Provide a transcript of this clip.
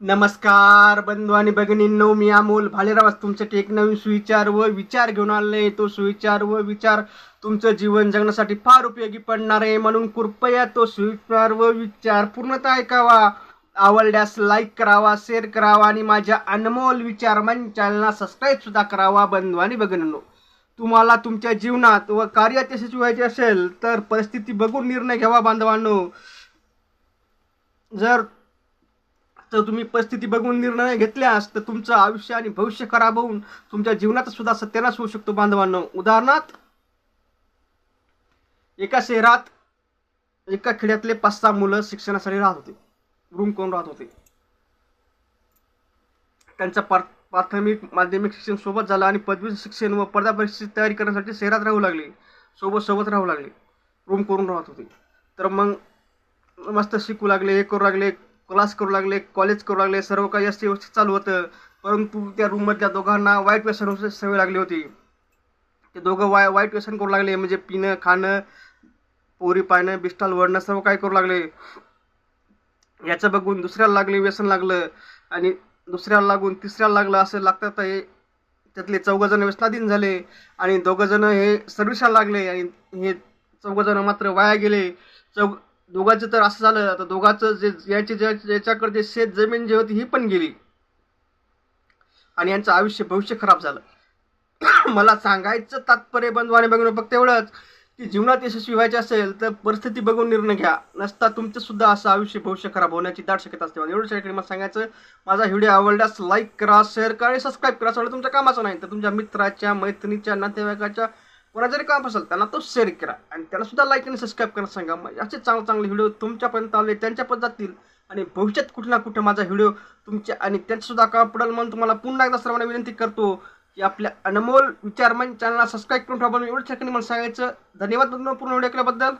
नमस्कार बंधू आणि भगिनींनो मी अमोल भालेराव तुमच्यासाठी एक नवीन सुविचार व विचार घेऊन आले तो सुविचार व विचार तुमचं जीवन जगण्यासाठी फार उपयोगी पडणार आहे. म्हणून कृपया तो सुविचार व विचार पूर्णतः ऐकावा. आवडल्यास लाईक करावा शेअर करावा आणि माझ्या अनमोल विचार मन चॅनलला सबस्क्राईब सुद्धा करावा बंधू आणि भगिनींनो. तुम्हाला तुमच्या जीवनात व कार्यात यशस्वी व्हायचे असेल तर परिस्थिती बघून निर्णय घ्यावा बांधवांनो. जर तर तुम्ही परिस्थिती बघून निर्णय घेतल्यास तर तुमचं आयुष्य आणि भविष्य खराब होऊन तुमच्या जीवनात सुद्धा सत्यानाश होऊ शकतो बांधवांना. उदाहरणार्थ एका शहरात एका खेड्यातले पाच सहा मुलं शिक्षणासाठी राहत होते. रूम करून राहत होते? त्यांचा प्राथमिक माध्यमिक शिक्षण सोबत झालं आणि पदवी शिक्षण व स्पर्धा परीक्षेची तयारी करण्यासाठी शहरात राहू लागले. सोबत सोबत राहू लागले. रूम करून राहत होते? तर मग मस्त शिकू लागले हे करू लागले. क्लास करू लागले कॉलेज करू लागले सर्व काही जास्त व्यवस्थित चालू होतं. परंतु त्या रूममधल्या दोघांना वाईट व्यसन सवय लागली होती. ते दोघं वाय वाईट व्यसन करू लागले म्हणजे पिणं खाणं पोरी पाहणं बिस्टाल वळणं सर्व काही करू लागले. याचं बघून दुसऱ्याला लागले व्यसन लागलं आणि दुसऱ्याला लागून तिसऱ्याला लागलं असं लागतात हे त्यातले चौघजण व्यसनाधीन झाले आणि दोघंजणं हे सर्विसला लागले आणि हे चौघंजणं मात्र वाया गेले. चौघ दोघांचं तर असं झालं तर दोघांचं जे याची जे याच्याकडे जे शेत जमीन जी होती ही पण गेली. आणि यांचं आयुष्य भविष्य खराब झालं. मला सांगायचं तात्पर्य बंधवाने बघून फक्त एवढंच की जीवनात यशस्वी व्हायचे असेल तर परिस्थिती बघून निर्णय घ्या. नसता तुमचं सुद्धा असं आयुष्य भविष्य खराब होण्याची दाट शक्यता असते. एवढं शेकडे मला सांगायचं माझा व्हिडिओ आवडल्यास लाईक करा शेअर करा आणि सबस्क्राईब करा. सगळं तुमच्या कामाचं नाही तर तुमच्या मित्राच्या मैत्रिणीच्या नातेवाईकाच्या कोणा जरी काम असेल त्यांना तो शेअर करा. आणि त्याला सुद्धा लाईक आणि सबस्क्राईब करायला सांगा. मग असे चांगले चांगले व्हिडिओ तुमच्यापर्यंत आले त्यांच्यापर्यंत जातील. आणि भविष्यात कुठे ना कुठे माझा व्हिडिओ तुमच्या आणि त्यांच्यासुद्धा काम पडेल म्हणून तुम्हाला पुन्हा एकदा सर्वांना विनंती करतो की आपल्या अनमोल विचारमन चॅनलला सबस्क्राईब करून ठेवा एवढ्या ठिकाणी मला सांगायचं. धन्यवाद पूर्ण व्हिडिओ केल्याबद्दल.